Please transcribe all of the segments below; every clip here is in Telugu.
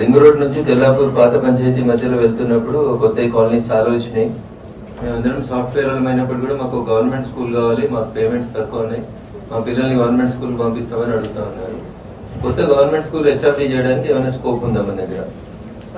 రింగ్ రోడ్ నుంచి తెల్లాపూర్ పాత పంచాయతీ మధ్యలో వెళ్తున్నప్పుడు కొత్త కాలనీస్ చాలా వచ్చినాయి. మేమందరం సాఫ్ట్వేర్ అయినప్పుడు కూడా మాకు గవర్నమెంట్ స్కూల్ కావాలి మాకు పేమెంట్స్ తక్కువ ఉన్నాయి. మా పిల్లల్ని గవర్నమెంట్ స్కూల్ పంపిస్తామని అడుగుతా ఉన్నారు. కొత్త గవర్నమెంట్ స్కూల్ ఎస్టాబ్లిష్ చేయడానికి ఏమైనా స్కోప్ ఉందా మన దగ్గర?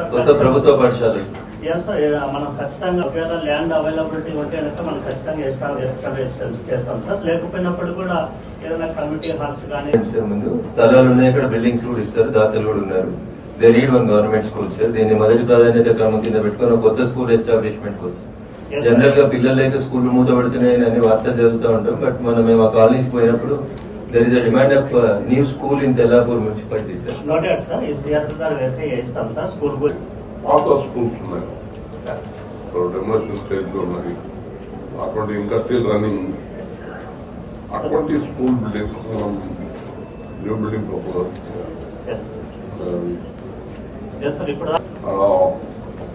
కొత్త ప్రభుత్వ పాఠశాలలు. ఎస్ సార్ ఏ- మనం ఖచ్చితంగా ఒకవేళ ల్యాండ్ అవైలబిలిటీ ఉంటే మనం ఖచ్చితంగా ఎస్టాబ్లిష్ చేస్తాం సార్. లేకపోయినప్పుడు కూడా ఏదైనా కమిటీ హాల్స్ కానీ ముందు స్థలాలు ఉన్నాయి అక్కడ బిల్డింగ్స్ కూడా ఇస్తారు దాతలు కూడా ఉన్నారు. They need one government school sir దీన్ని మొదటి ప్రాధాన్యత క్రమం కింద పెట్టుకుని కొత్త స్కూల్ ఎస్టాబ్లిష్మెంట్ కోసం. జనరల్గా. పిల్లలు లేక స్కూల్ మూతపడుతున్నాయని అన్ని వార్తలు చదువుతూ ఉంటాం బట్ మనం మేము ఆ కాలనీస్ పోయినప్పుడు there is a demand of new school in Tellapur municipality sir noted sir ఈ సిఆర్ గారు అయితే ఇస్తాం సార్ స్కూల్ స్కూల్స్ ఉన్నాయి. డెమోషన్ ఉన్నాయి. అటువంటి ఇంకా స్టిల్ రన్నింగ్ అటువంటి స్కూల్ బిల్డింగ్స్ మనం న్యూ బిల్డింగ్ ప్రపోజల్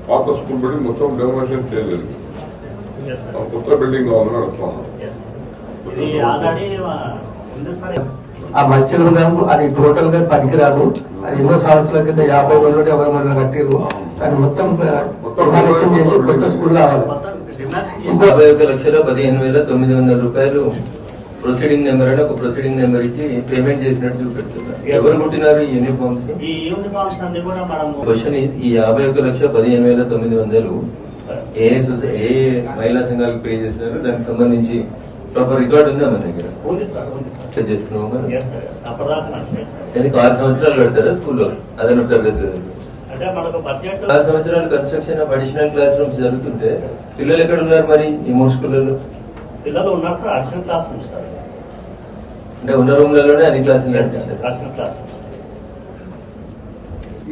పాత స్కూల్ బిల్డింగ్ మొత్తం డెమోషన్ చేయలేదు కొత్త బిల్డింగ్ కావాలని అడుగుతున్నాం. ఎస్ ఇది ఆల్రెడీ ఉంది సార్. ఆ మత్స్యం గ్రామం అది టోటల్గా పనికిరాదు. అది ఎన్నో సంవత్సరాల కింద యాభై మంది యాభై మంది కట్టిర్రు. దాన్ని మొత్తం డిమాలిషన్ చేసి కొత్త స్కూల్ కావాలి. ఇంకో యాభై ఒక లక్షల పదిహేను వేల తొమ్మిది వందల రూపాయలు ప్రొసీడింగ్ నెంబర్ అని ఒక ప్రొసీడింగ్ నెంబర్ ఇచ్చి పేమెంట్ చేసినట్టు చూపెడుతున్నారు. ఎవరు. కుట్టినారు ఈ యూనిఫామ్స్ ఈ యూనిఫామ్స్ అన్ని కూడా మనము క్వశ్చన్ ఈ యాభై ఒక లక్ష పదిహేను వేల తొమ్మిది వందలు ఏ ఏ మహిళా సంఘాలకు పే చేసినారు? దానికి సంబంధించి ప్రాపర్ రికార్డు ఉందా మన దగ్గర? ఉంది సార్ ఉంది సార్. చెక్ చేస్తున్నాం మనం? ఎస్ సార్ అప్పటిదాకా నచ్చలేదు సార్. ఎందుకు ఆరు సంవత్సరాలు కడతారా స్కూల్లో? అదన తరగతి ఆరు సంవత్సరాలు construction of additional class rooms జరుగుతుంటే పిల్లలు ఎక్కడ ఉన్నారు మరి ఈ మూడు స్కూళ్ళలో పిల్లలు ఉన్నారు సార్ అడిషనల్ క్లాస్ సార్ అంటే ఉన్న రూమ్లలోనే అన్ని క్లాసులు అడిషనల్ క్లాస్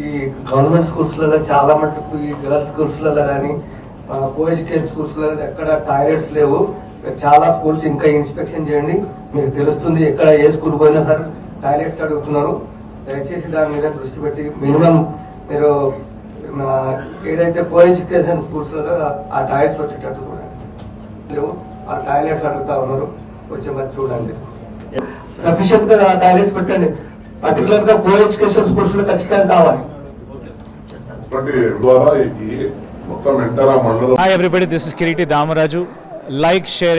ఈ గవర్నమెంట్ స్కూల్స్లలో చాలా మటుకు ఈ గర్ల్స్ స్కూల్స్లలో కానీ కో ఎడ్యుకేషన్ స్కూల్స్లలో ఎక్కడ టాయిలెట్స్ లేవు. మీరు చాలా స్కూల్స్ ఇంకా ఇన్స్పెక్షన్ చేయండి. మీకు తెలుస్తుంది ఎక్కడ ఏ స్కూల్ పోయినా సరే టాయిలెట్స్ అడుగుతున్నారు. దయచేసి దాని మీద దృష్టి పెట్టి మినిమం మీరు ఏదైతే కో ఎడ్యుకేషన్ స్కూల్స్లలో ఆ టాయిలెట్స్ వచ్చేటట్టు కూడా లేవు. ఆ టాయిలెట్స్ అడుగుతా ఉన్నారు. కొంచెం అది చూడండి. సఫిషియెంట్గా టాయిలెట్స్ పెట్టండి. పర్టికులర్గా కో ఎడ్యుకేషన్ స్కూల్స్లో ఖచ్చితంగా కావాలి. ఒకటి ద్వారా ఈ మొత్తం ఎంటర్ ఆ మండలం Hi everybody, this is Kiriti Damaraju. Like, share